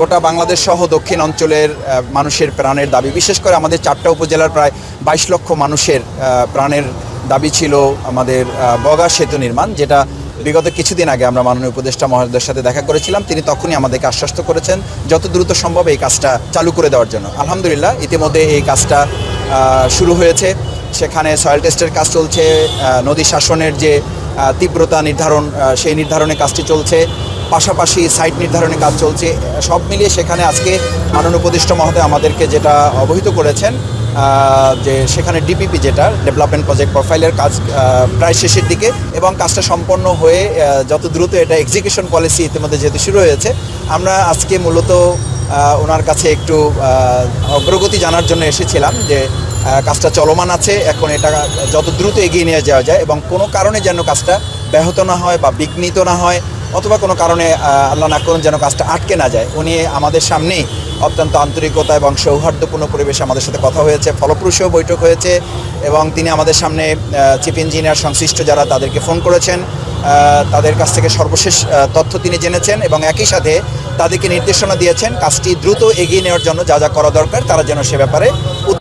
গোটা বাংলাদেশ সহ দক্ষিণ অঞ্চলের মানুষের প্রাণের দাবি। বিশেষ করে আমাদের চারটা উপজেলার প্রায় বাইশ লক্ষ মানুষের প্রাণের দাবি ছিল আমাদের বগা সেতু নির্মাণ, যেটা বিগত কিছুদিন আগে আমরা মাননীয় উপদেষ্টা মহোদয়ের সাথে দেখা করেছিলাম। তিনি তখনই আমাদেরকে আশ্বস্ত করেছেন যত দ্রুত সম্ভব এই কাজটা চালু করে দেওয়ার জন্য। আলহামদুলিল্লাহ, ইতিমধ্যে এই কাজটা শুরু হয়েছে। সেখানে সয়েল টেস্টের কাজ চলছে নদী শাসনের যে তীব্রতা নির্ধারণ সেই নির্ধারণের কাজটি চলছে। পাশাপাশি সাইট নির্ধারণের কাজ চলছে। সব মিলিয়ে সেখানে আজকে মাননীয় উপদেষ্টা মহোদয় আমাদেরকে যেটা অবহিত করেছেন যে সেখানে ডিপিপি যেটা, ডেভেলপমেন্ট প্রজেক্ট প্রোফাইলের কাজ প্রায় শেষের দিকে এবং কাজটা সম্পন্ন হয়ে যত দ্রুত এটা এক্সিকিউশন পলিসি ইতিমধ্যে যেহেতু শুরু হয়েছে, আমরা আজকে মূলত ওনার কাছে একটু অগ্রগতি জানার জন্য এসেছিলাম যে কাজটা চলমান আছে, এখন এটা যত দ্রুত এগিয়ে নিয়ে যাওয়া যায় এবং কোনো কারণে যেন কাজটা ব্যাহত না হয় বা বিঘ্নিত না হয় অথবা কোনো কারণে আল্লাহ না করুন যেন কাজটা আটকে না যায়। উনি আমাদের সামনেই অত্যন্ত আন্তরিকতা এবং সৌহার্দ্যপূর্ণ পরিবেশে আমাদের সাথে কথা হয়েছে ফলপ্রসূ বৈঠক হয়েছে এবং তিনি আমাদের সামনে চিফ ইঞ্জিনিয়ার সংশ্লিষ্ট যারা তাদেরকে ফোন করেছেন তাদের কাছ থেকে সর্বশেষ তথ্য তিনি জেনেছেন এবং একই সাথে তাদেরকে নির্দেশনা দিয়েছেন, কাজটি দ্রুত এগিয়ে নেওয়ার জন্য যা যা করা দরকার তারা যেন সে ব্যাপারে